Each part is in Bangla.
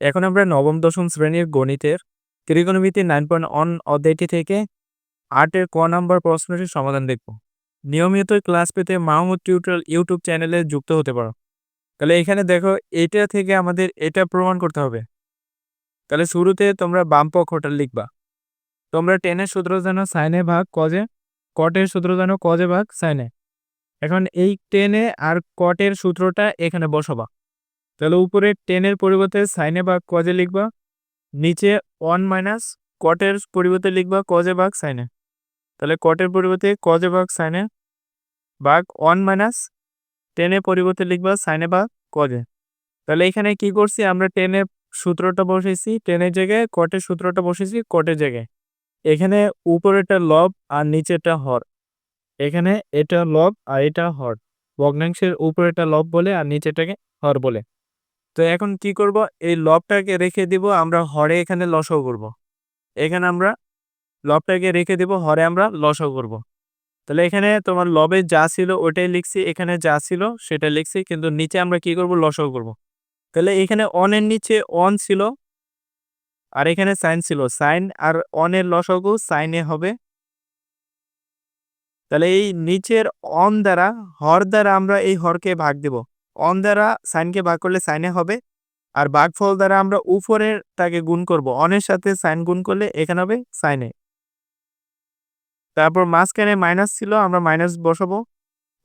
এখন আমরা নবম, দশম শ্রেণির গণিতের ত্রিকোণমিতি নাইন পয়েন্ট অন অধ্যায়টি থেকে আটের ক নাম্বার প্রশ্নটির সমাধান দেখব। নিয়মিত ক্লাস পেতে মাহমুদ টিউটোরিয়াল ইউটিউব চ্যানেলে যুক্ত হতে পারো। তাহলে এখানে দেখো, এটা থেকে আমাদের এটা প্রমাণ করতে হবে। তাহলে শুরুতে তোমরা বাম পক্ষটা লিখবা। তোমরা টেনের সূত্র জানো সাইনে ভাগ কজে কটের সূত্র জানো কজে ভাগ সাইনে এখন এই টেনে আর কটের সূত্রটা এখানে বসাবা। তাহলে উপরে টেনের পরিবর্তে সাইনে ভাগ কজে লিখবা, নিচে ওয়ান মাইনাস কটের পরিবর্তে লিখবা কজে ভাগ সাইনে তাহলে কটের পরিবর্তে কজে ভাগ সাইনে ভাগ ওয়ান মাইনাস টেনের পরিবর্তে লিখবা সাইনে ভাগ কজে তাহলে এখানে কি করছি, আমরা টেনে সূত্রটা বসেছি টেনের জায়গায় কটের সূত্রটা বসেছি কটের জায়গায়। এখানে উপরেটা লব আর নিচেটা হর। এখানে এটা লব আর এটা হর। ভগ্নাংশের উপরেটা লব বলে আর নিচেটাকে হর বলে। তো এখন কি করব? এই লবটাকে রেখে দিব, আমরা হরে এখানে লসও করব। এখানে আমরা লবটাকে রেখে দিব, হরে আমরা লসও করব। তাহলে এখানে তোমার লবে যা ছিল ওটাই লিখছি, এখানে যা ছিল সেটা লিখছি, কিন্তু নিচে আমরা কি করব? লসও করব। তাহলে এখানে অনের নিচে অন ছিল, আর এখানে সাইন ছিল। সাইন আর অনের লসগু সাইনে হবে। তাহলে এই নিচের অন দ্বারা, হর দ্বারা আমরা এই হরকে ভাগ দেব। অন দ্বারা সাইনকে ভাগ করলে সাইনে হবে। আর ভাগফল দ্বারা আমরা উপরের তাকে গুণ করব। অনের সাথে সাইন গুণ করলে এখানে হবে সাইনে তারপর মাঝখানে মাইনাস ছিল, আমরা মাইনাস বসাবো।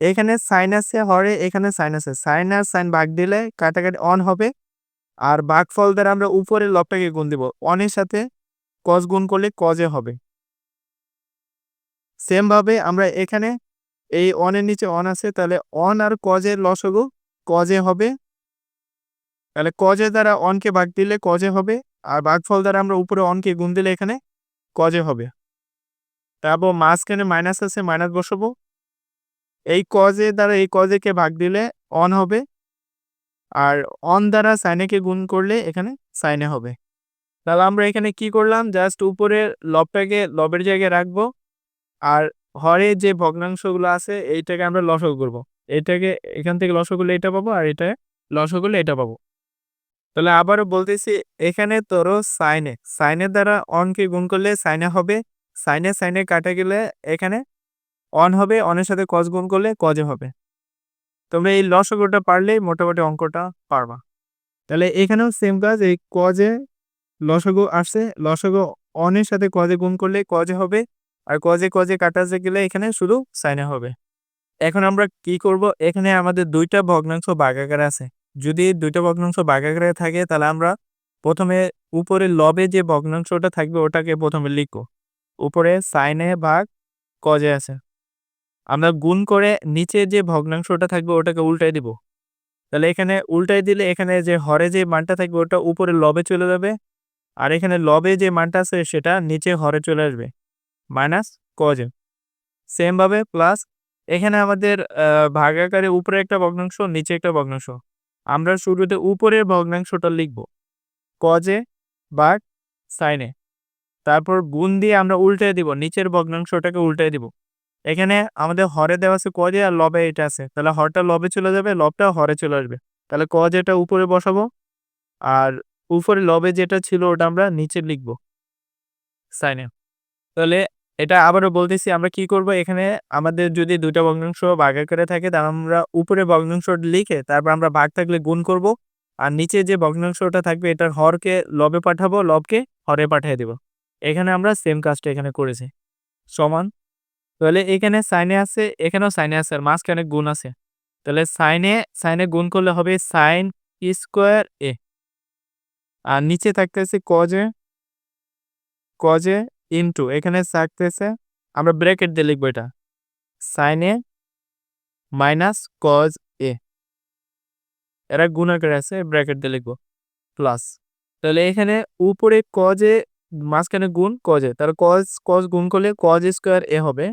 এখানে সাইন আছে, হরে এখানে সাইন আছে। সাইন আর সাইন দিলে কাটাকাটি অন হবে। আর ভাগফল দ্বারা আমরা উপরের লবটাকে গুণ দিব। অনের সাথে কজ গুণ করলে কজে হবে। সেমভাবে আমরা এখানে এই অনের নিচে অন আছে, তাহলে অন আর কজের লসগু কজে হবে? তাহলে কজে দ্বারা অনকে ভাগ দিলে কজে হবে? আর ভাগফল দ্বারা আমরা উপরে অনকে গুণ দিলে এখানে কজে হবে? তারপর মাঝখানে মাইনাস আছে মাইনাস বসাবো। এই কজে দ্বারা এই কজেকে ভাগ দিলে অন হবে? আর অন দ্বারা সাইনেকে গুণ করলে এখানে সাইনে হবে। তাহলে আমরা এখানে কি করলাম? জাস্ট উপরে লবটাকে, লবের জায়গায় রাখব। আর হরে যে ভগ্নাংশগুলো আছে, এইটাকে আমরা লসক করব। এটাকে এখান থেকে লসক করলে এটা পাবো আর এটা লসক করলে এটা পাবো। তাহলে আবারও বলতেছি, এখানে তোরও সাইনে সাইনের দ্বারা অনকে গুণ করলে সাইনে হবে সাইনে সাইনে কাটা গেলে এখানে অন হবে অনের সাথে কজ গুণ করলে কজে হবে। তোমরা এই লসগটা পারলেই মোটামুটি অঙ্কটা পারবা। তাহলে এখানেও সেম কাজ, এই কজে লসগো আসছে লসগো অনের সাথে কজে গুণ করলে কজে হবে, আর কজে কজে কাটাতে গেলে এখানে শুধু সাইনে হবে। এখন আমরা কি করব? এখানে আমাদের দুইটা ভগ্নাংশ বাগাকারে আছে। যদি দুইটা ভগ্নাংশ বাগাকারে থাকে, তাহলে আমরা প্রথমে উপরে লবে যে ভগ্নাংশটা থাকবে, ওটাকে প্রথমে লিখব। উপরে সাইনে ভাগ কজে আছে। আমরা গুণ করে নিচে যে ভগ্নাংশটা থাকবে, ওটাকে উল্টাই দিব। তাহলে এখানে উল্টাই দিলে এখানে যে হরে যে মানটা থাকবে, ওটা উপরে লবে চলে যাবে। আর এখানে লবে যে মানটা আছে, সেটা নিচে হরে চলে আসবে। মাইনাস কজে সেমভাবে প্লাস এখানে আমাদের ভাগাকারে উপরে একটা ভগ্নাংশ, নিচে একটা ভগ্নাংশ। আমরা শুরুতে উপরের ভগ্নাংশটা লিখব। কজে বাঘ সাইনে তারপর গুণ দিয়ে আমরা উল্টে দিব, নিচের ভগ্নাংশটাকে উল্টে দিব। এখানে আমাদের হরে দেওয়া আছে কজে আর লবে এটা আছে। তাহলে হরটা লবে চলে যাবে লবটা হরে চলে আসবে। তাহলে কজেটা উপরে বসাবো, আর উপরে লবে যেটা ছিল ওটা আমরা নিচে লিখব। সাইনে তাহলে এটা আবারও বলতেছি, আমরা কি করব? এখানে আমাদের যদি দুইটা ভগ্নাংশ ভাগাকারে থাকে, তাহলে আমরা উপরে ভগ্নাংশ লিখে তারপর আমরা ভাগ থাকলে গুণ করব। আর নিচে যে ভগ্নাংশটা থাকবে, এটার হরকে লবে পাঠাবো, লবকে হরে পাঠিয়ে দেব। এখানে আমরা সেম কাজটা এখানে করেছি। সমান। তাহলে এখানে সাইনে আছে, এখানেও সাইনে আছে, আর মাঝখানে গুণ আছে। তাহলে সাইনে সাইনে গুণ করলে হবে সাইন স্কোয়ার এ আর নিচে থাকতেছে কজে কজে ইন্টু এখানে থাকতেছে, আমরা ব্র্যাকেট দিয়ে লিখব এটা। সাইনে মাইনাস কজ এ এরা গুণাকারে আছে ব্র্যাকেট দিয়ে লিখব। প্লাস তাহলে এখানে উপরে কজে মাঝখানে গুণ কজে তাহলে কজ কজ গুণ করলে কজ স্কোয়ার এ হবে।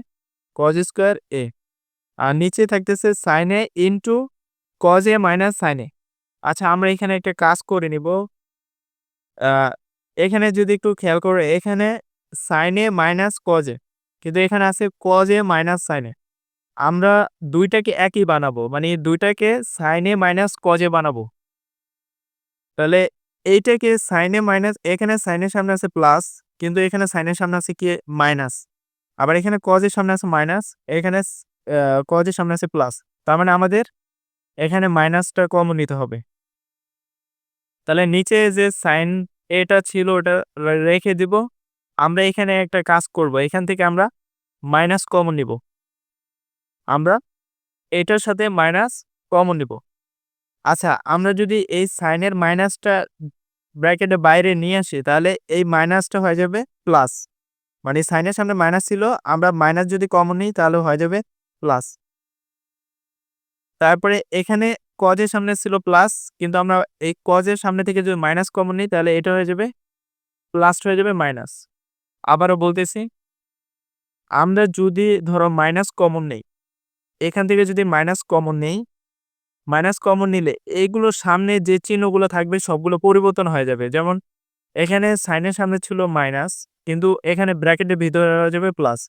কজ স্কোয়ার এ আর নিচে থাকতেছে সাইনে ইন্টু কজ এ মাইনাস সাইনে আচ্ছা আমরা এখানে একটা কাজ করে নিব। এখানে যদি একটু খেয়াল করে, এখানে সাইনে মাইনাস কজে কিন্তু এখানে আছে কজে মাইনাস সাইনে আমরা দুইটাকে একই বানাবো মানে দুইটাকে সাইনে মাইনাস কজে বানাবো। তাহলে এইটাকে সাইনে মাইনাস এখানে সাইনের সামনে আছে প্লাস কিন্তু এখানে সাইনের সামনে আছে কি? মাইনাস আবার এখানে কজের সামনে আছে মাইনাস এখানে কজের সামনে আছে প্লাস তার মানে আমাদের এখানে মাইনাসটা কমন নিতে হবে। তাহলে নিচে যে সাইন এটা ছিল ওটা রেখে দিব। আমরা এখানে একটা কাজ করব। এখান থেকে আমরা মাইনাস কমন নিব। আমরা এটার সাথে মাইনাস কমন নিব। আচ্ছা আমরা যদি এই সাইনের মাইনাসটা ব্র্যাকেটে বাইরে নিয়ে আসি, তাহলে এই মাইনাসটা হয়ে যাবে প্লাস মানে সাইনের সামনে মাইনাস ছিল, আমরা মাইনাস যদি কমন নিই, তাহলে হয়ে যাবে প্লাস তারপরে এখানে কজের সামনে ছিল প্লাস কিন্তু আমরা এই কজের সামনে থেকে যদি মাইনাস কমন নিই, তাহলে এটা হয়ে যাবে প্লাস হয়ে যাবে মাইনাস আবারও বলতেছি, আমরা যদি ধরো মাইনাস কমন নেই, এখান থেকে যদি মাইনাস কমন নেই মাইনাস কমন নিলে এইগুলোর সামনে যে চিহ্নগুলো থাকবে সবগুলো পরিবর্তন হয়ে যাবে। যেমন এখানে সাইনের সামনে ছিল মাইনাস কিন্তু এখানে ব্র্যাকেটের ভিতরে হয়ে যাবে প্লাস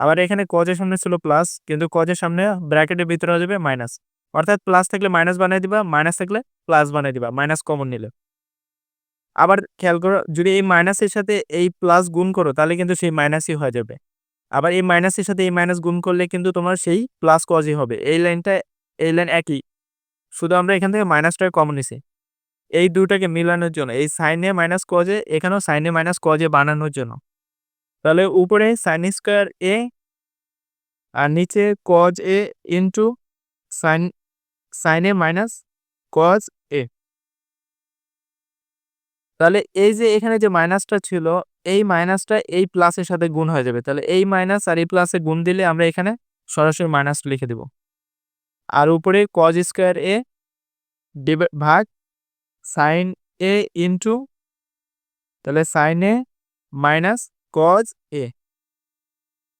আবার এখানে কজের সামনে ছিল প্লাস কিন্তু কজের সামনে ব্র্যাকেটের ভিতরে হয়ে যাবে মাইনাস অর্থাৎ প্লাস থাকলে মাইনাস বানিয়ে দিবা মাইনাস থাকলে প্লাস বানিয়ে দিবা মাইনাস কমন নিলে। আবার খেয়াল করো, যদি এই মাইনাসের সাথে এই প্লাস গুণ করো, তাহলে কিন্তু সেই মাইনাসই হয়ে যাবে। আবার এই মাইনাসের সাথে এই মাইনাস গুণ করলে কিন্তু তোমার সেই প্লাস কজই হবে। এই লাইনটা এই লাইন একই। শুধু আমরা এখান থেকে মাইনাসটা কমন নিছি। এই দুটাকে মিলানোর জন্য, এই সাইনে মাইনাস কজে এখানেও সাইনে মাইনাস কজে বানানোর জন্য। তাহলে উপরে সাইন স্কোয়ার এ আর নিচে কজ এ ইন্টু সাইন সাইনে মাইনাস কজ তাহলে এই যে এখানে যে মাইনাসটা ছিল, এই মাইনাসটা এই প্লাসের সাথে গুণ হয়ে যাবে। তাহলে এই মাইনাস আর এই প্লাসে গুণ দিলে আমরা এখানে সরাসরি মাইনাস লিখে দেব। আর উপরে কজ স্কোয়ার এ ভাগ সাইন এ ইন্টু তাহলে sine A minus cos A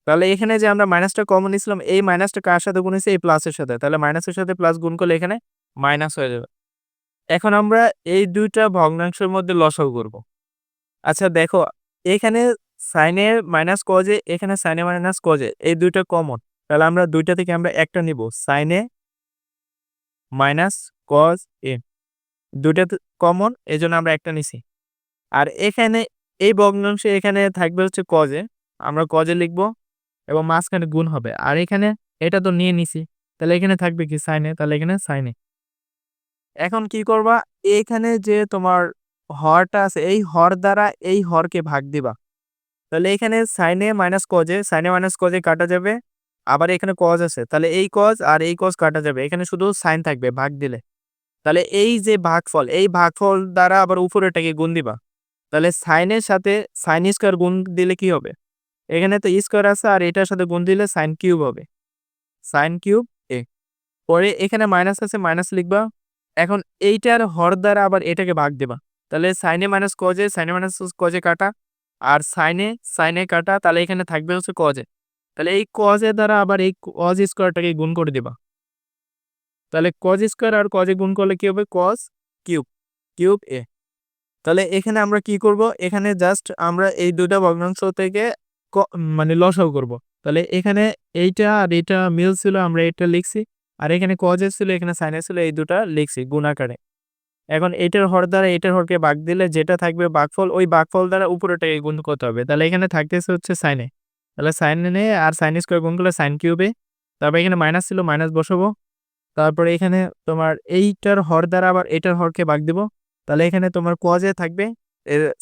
তাহলে এখানে যে আমরা মাইনাসটা কমন নিয়েছিলাম, এই মাইনাসটা কার সাথে গুণ হয়েছে? এই প্লাসের সাথে। তাহলে মাইনাসের সাথে প্লাস গুণ করলে এখানে মাইনাস হয়ে যাবে। এখন আমরা এই দুইটা ভগ্নাংশের মধ্যে লসাগু করব। আচ্ছা দেখো, এখানে সাইনে মাইনাস কজে এখানে সাইনে মাইনাস কজে এই দুইটা কমন তাহলে আমরা দুইটা থেকে আমরা একটা নিব সাইনে মাইনাস কজ এ। দুইটা কমন এই জন্য আমরা একটা নিছি। আর এখানে এই ভগ্নাংশে এখানে থাকবে হচ্ছে কজে আমরা কজে লিখব এবং মাঝখানে গুণ হবে। আর এখানে এটা তো নিয়ে নিছি। তাহলে এখানে থাকবে কি সাইনে তাহলে এখানে সাইনে এখন কি করবা? এখানে যে তোমার হরটা আছে, এই হর দ্বারা এই হরকে ভাগ দিবা। তাহলে এখানে সাইনে মাইনাস কজে সাইনে মাইনাস কজে কাটা যাবে, আবার এখানে কজ আছে। তাহলে এই কজ আর এই কজ কাটা যাবে। এখানে শুধু সাইন থাকবে, ভাগ দিলে। তাহলে এই যে ভাগফল, এই ভাগফল দ্বারা আবার উপরেটাকে গুণ দিবা। তাহলে সাইনের সাথে সাইন স্কোয়ার গুণ দিলে কি হবে? এখানে তো স্কোয়ার আছে আর এটার সাথে গুণ দিলে সাইন কিউব হবে। সাইন কিউব এ পরে এখানে মাইনাস আছে মাইনাস লিখবা। এখন এইটার হর দ্বারা আবার এটাকে ভাগ দেবা। তাহলে সাইনে মাইনাস কজে সাইনে মাইনাস কজে কাটা, আর সাইনে সাইনে কাটা, তাহলে এখানে থাকবে হচ্ছে কজে তাহলে এই কজের দ্বারা আবার এই কজ স্কোয়ারটাকে গুণ করে দেবা। তাহলে কজ স্কোয়ার আর কজে গুণ করলে কি হবে? কজ কিউব কিউব এ তাহলে এখানে আমরা কি করব? এখানে জাস্ট আমরা এই দুটা ভগ্নাংশ থেকে মানে লসাও করব। তাহলে এখানে এইটা আর এটা মিল ছিল, আমরা এটা লিখছি। আর এখানে কজে ছিল, এখানে সাইনে ছিল, এই দুটা লিখছি গুণাকারে এখন এটার হর দ্বারা এটার হরকে বাঘ দিলে যেটা থাকবে বাঘফল ওই বাঘফল দ্বারা উপরেটাকে গুণ করতে হবে। তাহলে এখানে থাকতেছে হচ্ছে সাইনে তাহলে সাইনে আর সাইন স্কোয়ার গুণ করলে সাইন কিউবে তারপর এখানে মাইনাস ছিল মাইনাস বসাবো। তারপরে এখানে তোমার এইটার হর দ্বারা আবার এটার হরকে বাঘ দিব। তাহলে এখানে তোমার কজে থাকবে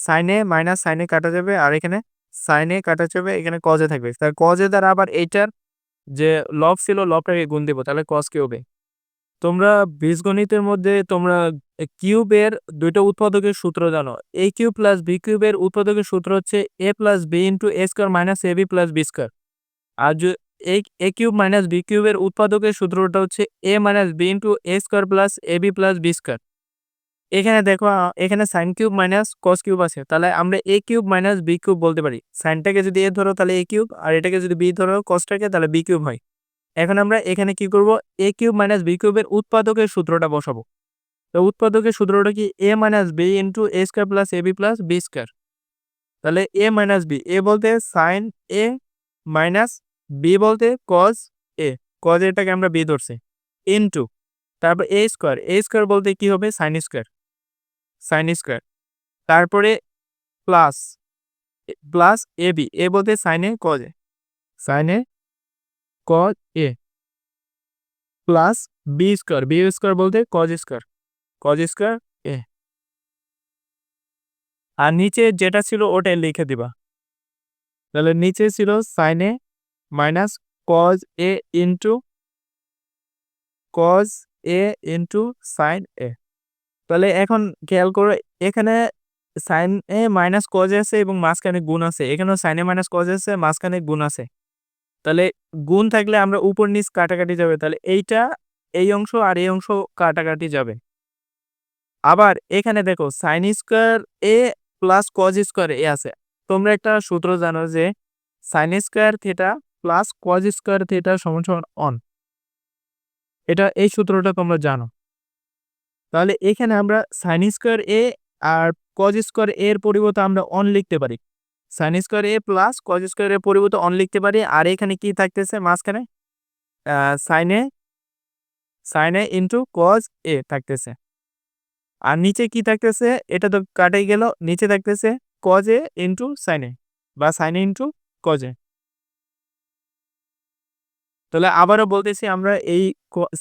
সাইনে মাইনাস সাইনে কাটা যাবে, আর এখানে সাইনে কাটা যাবে, এখানে কজে থাকবে। তাহলে কজে দ্বারা আবার এইটার যে লব ছিল লবটাকে গুণ দিব, তাহলে কজ কিউবে তোমরা বীজগণিতের মধ্যে তোমরা কিউবের দুইটা উৎপাদকের সূত্র জানো। এ কিউ প্লাস বি কিউবের উৎপাদকের সূত্র হচ্ছে A plus B into A square minus A B plus B square R A cube minus B কিউবের উৎপাদকের সূত্রটা হচ্ছে A minus B into A square plus A B plus B square এখানে দেখো এখানে sine cube minus cos cube আছে। তাহলে আমরা A cube minus B cube বলতে পারি। সাইনটাকে যদি এ ধরো, তাহলে এ কিউব আর এটাকে যদি বি ধরো কসটাকে তাহলে বি কিউব হয়। এখন আমরা এখানে কি করব? এ কিউব মাইনাস বি কিউবের উৎপাদকের সূত্রটা বসাবো। তো উৎপাদকের সূত্রটা কি? A minus B into A square plus A B plus B square তাহলে এ মাইনাস বি এ বলতে সাইন এ মাইনাস বি বলতে কজ এ কজ এটাকে আমরা বি ধরছি। ইন্টু তারপর এ স্কোয়ার এ স্কোয়ার বলতে কি হবে? সাইন স্কোয়ার সাইন স্কোয়ার তারপরে plus plus A B A বলতে সাইনে কজে সাইনে cos A plus B square B square বলতে cos square cos square A আর নিচে যেটা ছিল ওটাই লিখে দিবা। তাহলে নিচে ছিল সাইনে minus cos A into cos A into sine A তাহলে এখন খেয়াল করো, এখানে সাইন এ মাইনাস কজ আছে এবং মাঝখানে গুণ আছে। এখানেও সাইনে মাইনাস কজ আছে, মাঝখানে গুণ আছে। তাহলে গুণ থাকলে আমরা উপর নিচ কাটাকাটি যাবে। তাহলে এইটা এই অংশ আর এই অংশ কাটাকাটি যাবে। আবার এখানে দেখো sine square A plus cos square A আছে। তোমরা একটা সূত্র জানো যে sine square theta plus cos square theta সমান সমান অন এটা এই সূত্রটা তোমরা জানো। তাহলে এখানে আমরা সাইন স্কোয়ার এ আর কজ স্কোয়ার এর পরিবর্তে আমরা অন লিখতে পারি। Sine square A plus cos square এর পরিবর্তে অন লিখতে পারি। আর এখানে কি থাকতেছে মাঝখানে? সাইনে সাইনে ইন্টু কজ এ থাকতেছে। আর নিচে কি থাকতেছে? এটা তো কাটাই গেল। নিচে থাকতেছে কজ এ ইন্টু সাইনে বা সাইনে ইন্টু কজে তাহলে আবারও বলতেছি আমরা এই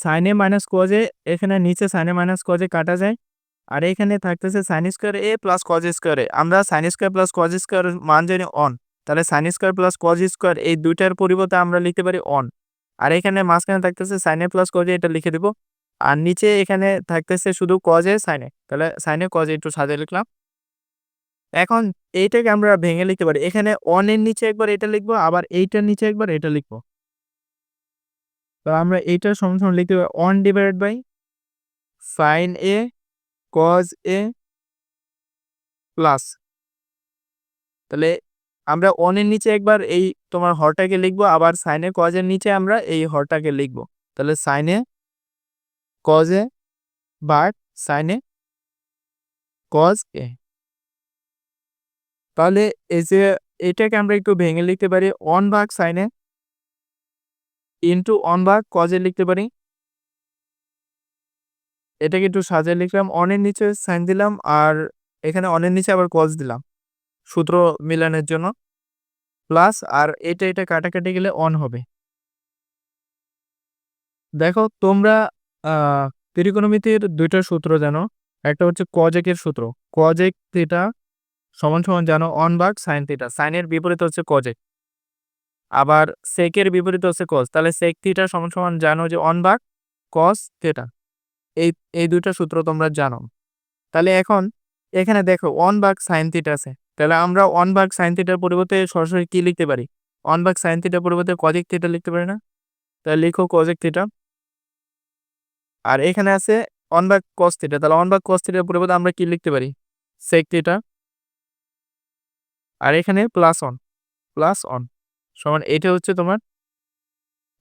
সাইনে মাইনাস কজে এখানে নিচে সাইনে মাইনাস কজে কাটা যায়। আর এখানে থাকতেছে sine square A plus cos square আমরা sine square plus cos square মান জানি অন তাহলে sine square plus cos square এই দুইটার পরিবর্তে আমরা লিখতে পারি অন আর এখানে মাঝখানে থাকতেছে সাইনে প্লাস কজে এটা লিখে দিব। আর নিচে এখানে থাকতেছে শুধু কজে সাইনে তাহলে সাইনে কজে একটু সাজিয়ে লিখলাম। এখন এইটাকে আমরা ভেঙে লিখতে পারি। এখানে অনের নিচে একবার এটা লিখব, আবার এইটার নিচে একবার এটা লিখব। তো আমরা এইটার সমান লিখতে পারি one divide by sine A cos A plus তাহলে আমরা অনের নিচে একবার এই তোমার হরটাকে লিখব, আবার সাইনে কজের নিচে আমরা এই হরটাকে লিখব। তাহলে সাইনে কজে বাট সাইনে কজ এ তাহলে এই যে এটাকে আমরা একটু ভেঙে লিখতে পারি অন ভাগ সাইনে ইন্টু অন ভাগ কজে লিখতে পারি। এটাকে একটু সাজিয়ে লিখলাম অনের নিচে সাইন দিলাম আর এখানে অনের নিচে আবার কজ দিলাম। সূত্র মিলানের জন্য। প্লাস আর এটা এটা কাটাকাটি গেলে অন হবে। দেখো তোমরা ত্রিকোণমিতির দুইটা সূত্র জানো। একটা হচ্ছে কজেকের সূত্র। কজেক থিটা সমান সমান জানো অন বাগ সাইন থিটা সাইনের বিপরীত হচ্ছে কজেক আবার সেকের বিপরীত হচ্ছে কস তাহলে সেক থিটা সমান সমান জানো যে অন বাগ কস থিটা এই এই দুইটা সূত্র তোমরা জানো। তাহলে এখন এখানে দেখো ওয়ান বাগ সাইন থিটা আছে। তাহলে আমরা ওয়ান বাগ সাইন থিটার পরিবর্তে সরাসরি কি লিখতে পারি? ওয়ান বাগ সাইন থিটার পরিবর্তে কজিক থিটা লিখতে পারি না? তাহলে লিখো কজিক থিটা আর এখানে আছে ওয়ান বাগ কস থিটা তাহলে ওয়ান বাগ কস থিটার পরিবর্তে আমরা কি লিখতে পারি? সেক থিটা আর এখানে প্লাস অন প্লাস অন সমান এটা হচ্ছে তোমার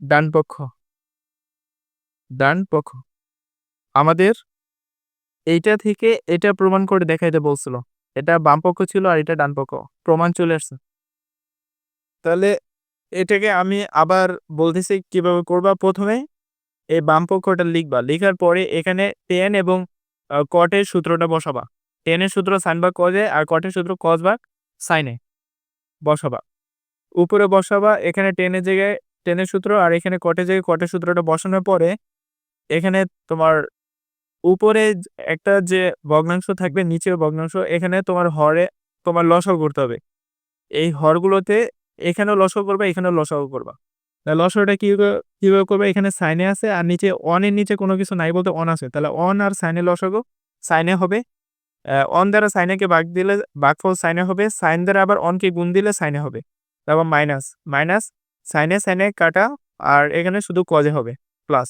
ডান পক্ষ। ডান পক্ষ। আমাদের এইটা থেকে এটা প্রমাণ করে দেখাইতে বলছিল। এটা বাম পক্ষ ছিল আর এটা ডান পক্ষ। প্রমাণ চলে আসছে। তাহলে এটাকে আমি আবার বলতেছি কীভাবে করবা? প্রথমে এই বাম পক্ষটা লিখবা। লিখার পরে এখানে টেন এবং কটের সূত্রটা বসাবা। টেনের সূত্র সাইন বা কজে আর কটের সূত্র কজ বা সাইনে বসাবা। উপরে বসাবা, এখানে টেনের জায়গায় টেনের সূত্র আর এখানে কটের জায়গায় কটের সূত্রটা বসানোর পরে এখানে তোমার উপরে একটা যে ভগ্নাংশ থাকবে, নিচের ভগ্নাংশ, এখানে তোমার হরে তোমার লসাও করতে হবে। এই হরগুলোতে এখানেও লসাও করবে, এখানেও লসাও করবা। লসাওটা কি কীভাবে করবে? এখানে সাইনে আছে আর নিচে অনের নিচে কোনো কিছু নাই বলতে অন আছে। তাহলে অন আর সাইনে লসাগো, সাইনে হবে। অন দ্বারা সাইনেকে বাঘ দিলে বাঘ ফল সাইনে হবে, সাইন দ্বারা আবার অনকে গুণ দিলে সাইনে হবে। তারপর মাইনাস মাইনাস সাইনে সাইনে কাটা, আর এখানে শুধু কজে হবে প্লাস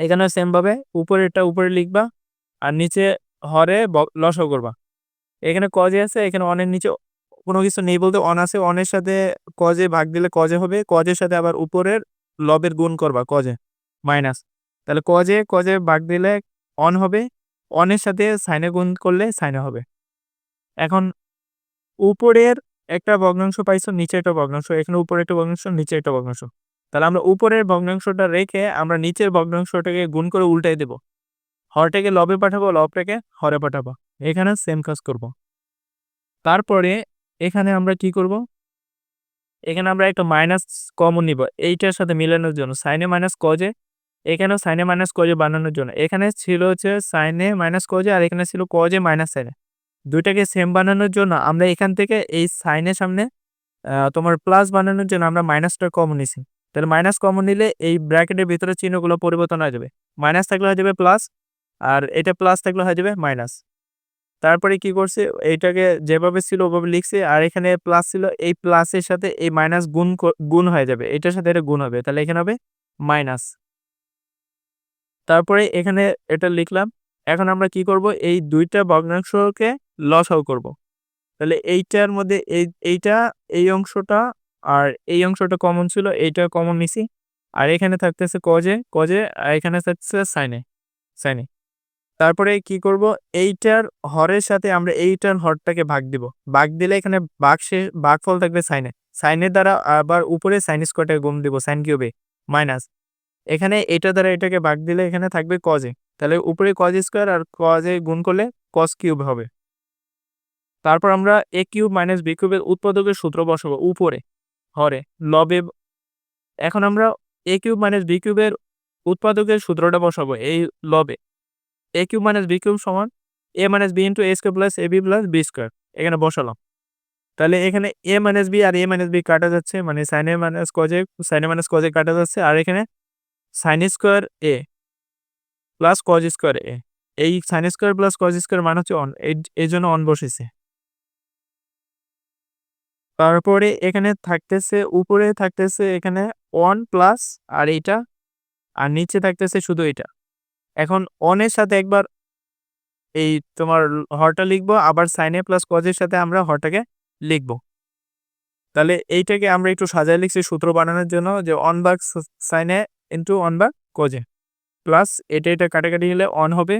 এখানে সেমভাবে উপরেরটা উপরে লিখবা, আর নিচে হরে লস করবা। এখানে কজে আছে, এখানে অনের নিচে কোনো কিছু নেই বলতে অন আছে অনের সাথে কজে ভাগ দিলে কজে হবে কজের সাথে আবার উপরের লবের গুণ করবা কজে মাইনাস তাহলে কজে কজে ভাগ দিলে অন হবে অনের সাথে সাইনে গুণ করলে সাইনে হবে। এখন উপরের একটা ভগ্নাংশ পাইছো, নিচে একটা ভগ্নাংশ, এখানে উপরে একটা ভগ্নাংশ, নিচে একটা ভগ্নাংশ। তাহলে আমরা উপরের ভগ্নাংশটা রেখে আমরা নিচের ভগ্নাংশটাকে গুণ করে উল্টাই দেব। হরটাকে লবে পাঠাবো, লবটাকে হরে পাঠাবো। এখানে সেম কাজ করব। তারপরে এখানে আমরা কি করব? এখানে আমরা একটা মাইনাস কমন নিব, এইটার সাথে মিলানোর জন্য। সাইনে মাইনাস কজে এখানেও সাইনে মাইনাস কজে বানানোর জন্য। এখানে ছিল হচ্ছে সাইনে মাইনাস কজে আর এখানে ছিল কজে মাইনাস সাইনে দুইটাকে সেম বানানোর জন্য আমরা এখান থেকে এই সাইনের সামনে তোমার প্লাস বানানোর জন্য আমরা মাইনাসটা কমন নিছি। তাহলে মাইনাস কমন নিলে এই ব্র্যাকেটের ভিতরে চিহ্নগুলো পরিবর্তন হয়ে যাবে। মাইনাস থাকলে হয়ে যাবে প্লাস আর এটা প্লাস থাকলে হয়ে যাবে মাইনাস তারপরে কি করছে? এইটাকে যেভাবে ছিল ওভাবে লিখছে, আর এখানে প্লাস ছিল, এই প্লাসের সাথে এই মাইনাস গুণ গুণ হয়ে যাবে। এটার সাথে এটা গুণ হবে, তাহলে এখানে হবে মাইনাস তারপরে এখানে এটা লিখলাম এখন আমরা কি করব? এই দুইটা ভগ্নাংশকে লসাও করব। তাহলে এইটার মধ্যে এই, এইটা, এই অংশটা আর এই অংশটা কমন ছিল, এইটা কমন নিছি। আর এখানে থাকতেছে কজে কজে আর এখানে থাকতেছে সাইনে সাইনে তারপরে কি করব? এইটার হরের সাথে আমরা এইটার হরটাকে ভাগ দিব। ভাগ দিলে এখানে ভাগ সে, ভাগফল থাকবে সাইনে সাইনের দ্বারা আবার উপরে সাইন স্কোয়ারটাকে গুণ দিব সাইন কিউবে মাইনাস এখানে এটা দ্বারা এটাকে ভাগ দিলে এখানে থাকবে কজে তাহলে উপরে কজ স্কোয়ার আর কজে গুণ করলে কস কিউব হবে। তারপর আমরা এ কিউব মাইনাস বি কিউবের উৎপাদকের সূত্র বসাবো উপরে, হরে, লবে, এখন আমরা এ কিউব মাইনাস বি কিউবের উৎপাদকের সূত্রটা বসাবো, এই লবে। A cube minus B cube সমান A minus B into A square plus A B plus B square এখানে বসালাম। তাহলে এখানে এ মাইনাস বি আর এ মাইনাস বি কাটা যাচ্ছে মানে সাইনে মাইনাস কজে সাইনে মাইনাস কজে কাটা যাচ্ছে, আর এখানে sine square A plus cos square A এই sine square plus cos square মান হচ্ছে অন এই জন্য অন বসেছে। তারপরে এখানে থাকতেছে, উপরে থাকতেছে এখানে ওয়ান প্লাস আর এইটা, আর নিচে থাকতেছে শুধু এটা এখন অনের সাথে একবার এই তোমার হরটা লিখব, আবার সাইনে প্লাস কজের সাথে আমরা হরটাকে লিখব। তাহলে এইটাকে আমরা একটু সাজায় লিখছি সূত্র বানানোর জন্য যে অন বাগ সাইনে ইন্টু অন বাগ কজে প্লাস এটা এটা কাটাকাটি হলে অন হবে।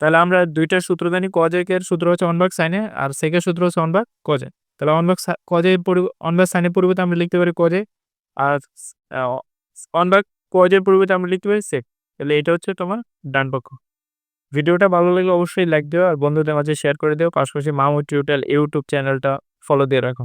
তাহলে আমরা দুইটা সূত্র জানি কজেকের সূত্র হচ্ছে অন বাগ সাইনে আর সেকের সূত্র হচ্ছে অন বাগ কজে তাহলে অন বাগ কজে অন বাগ সাইনের পরিবর্তে আমরা লিখতে পারি কজে আর অন বাগ কজের পরিবর্তে আমরা লিখতে পারি সেক তাহলে এটা হচ্ছে তোমার ডান পক্ষ। ভিডিওটা ভালো লাগলে অবশ্যই লাইক দিও আর বন্ধুদের মাঝে শেয়ার করে দিও। পাশাপাশি মামু টিউটোরিয়াল ইউটিউব চ্যানেলটা ফলো দিয়ে রাখো।